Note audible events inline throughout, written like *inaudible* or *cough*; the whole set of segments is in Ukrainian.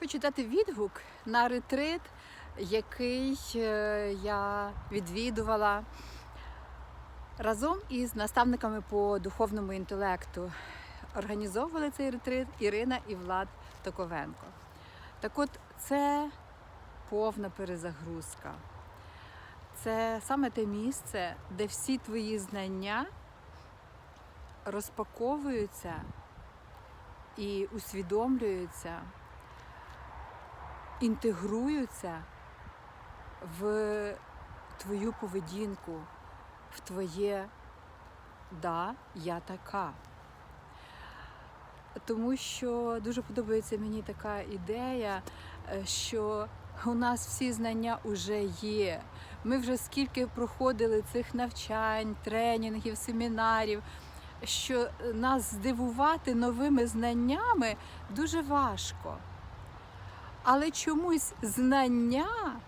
Хочу дати відгук на ретрит, який е, я відвідувала разом із наставниками по духовному інтелекту. Організовували цей ретрит Ірина і Влад Токовенко. Так от, це повна перезагрузка. Це саме те місце, де всі твої знання розпаковуються і усвідомлюються, інтегруються в твою поведінку, в твоє да, я така. Тому що дуже подобається мені така ідея, е, що у нас всі знання вже є. Ми вже скільки проходили цих навчань, тренінгів, семінарів, що нас здивувати новими знаннями дуже важко. Але чомусь знання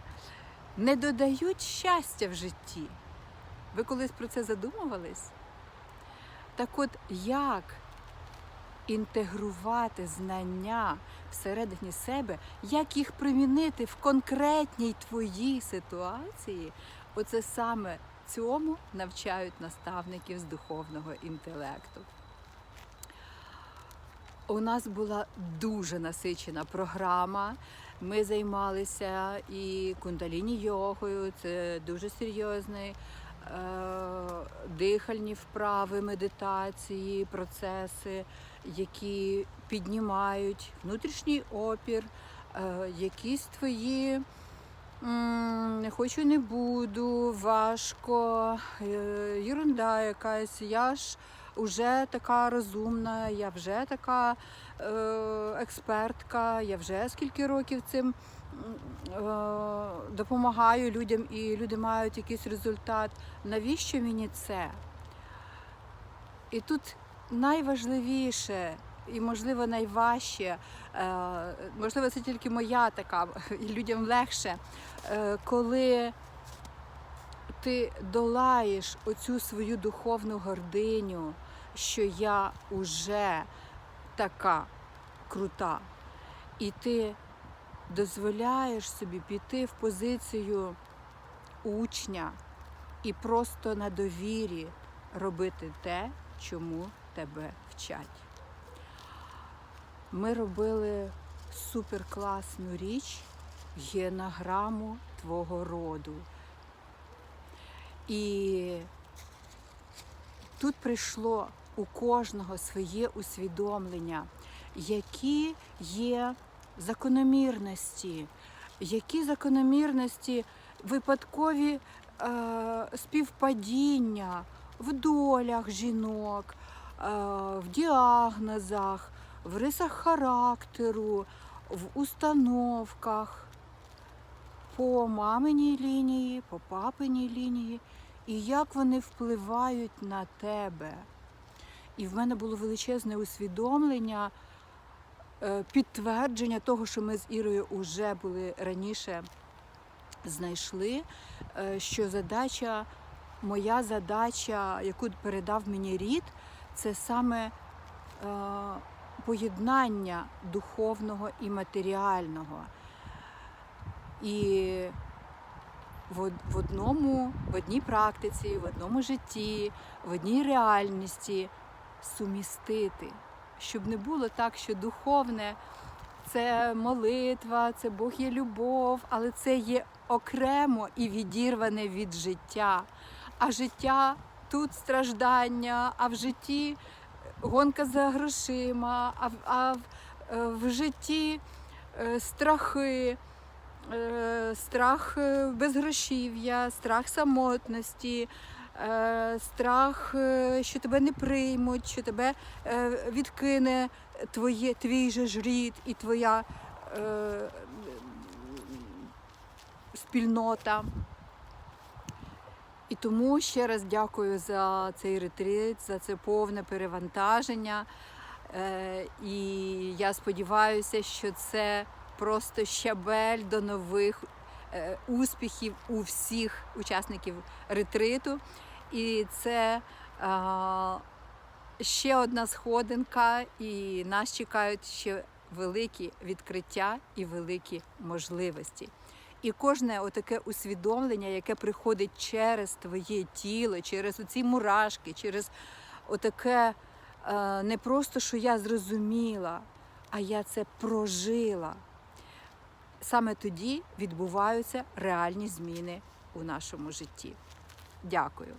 не додають щастя в житті. Ви колись про це задумувались? Так от як інтегрувати знання всередині себе, як їх примінити в конкретній твоїй ситуації, оце саме цьому навчають наставників з духовного інтелекту. У нас була дуже насичена програма. Ми займалися і кундаліні йогою, це дуже серйозний, е, дихальні вправи, медитації, процеси, які піднімають внутрішній опір, е, якісь твої. Не хочу, не буду, важко, е, єрунда якась. Я ж вже така розумна, я вже така е, експертка, я вже скільки років цим е, допомагаю людям, і люди мають якийсь результат. Навіщо мені це? І тут найважливіше і, можливо, найважче, е, можливо, це тільки моя така, *laughs* і людям легше, коли ти долаєш оцю свою духовну гординю, що я уже така крута, і ти дозволяєш собі піти в позицію учня і просто на довірі робити те, чому тебе вчать. Ми робили суперкласну річ генограму твого роду. І тут прийшло у кожного своє усвідомлення, які є закономірності, які закономірності випадкові е, співпадіння в долях жінок, е, в діагнозах, в рисах характеру, в установках по маминій лінії, по папиній лінії, і як вони впливають на тебе. І в мене було величезне усвідомлення, е, підтвердження того, що ми з Ірою вже були раніше знайшли, е, що задача, моя задача, яку передав мені рід, це саме е, поєднання духовного і матеріального. І в одному, в одній практиці, в одному житті, в одній реальності сумістити, щоб не було так, що духовне це молитва, це Бог є любов, але це є окремо і відірване від життя. А життя тут страждання, а в житті гонка за грошима, а в, а в, е, в житті е, страхи, страх е, безгрошів'я, страх самотності, е, страх, е, що тебе не приймуть, що тебе е, відкине твоє, твій же ж і твоя е, спільнота. І тому ще раз дякую за цей ретрит, за це повне перевантаження. Е, І я сподіваюся, що це просто щабель до нових е, успіхів у всіх учасників ретриту. І це ще одна сходинка, і нас чекають ще великі відкриття і великі можливості. І кожне отаке усвідомлення, яке приходить через твоє тіло, через оці мурашки, через отаке е, не просто, що я зрозуміла, а я це прожила. Саме тоді відбуваються реальні зміни у нашому житті. Дякую.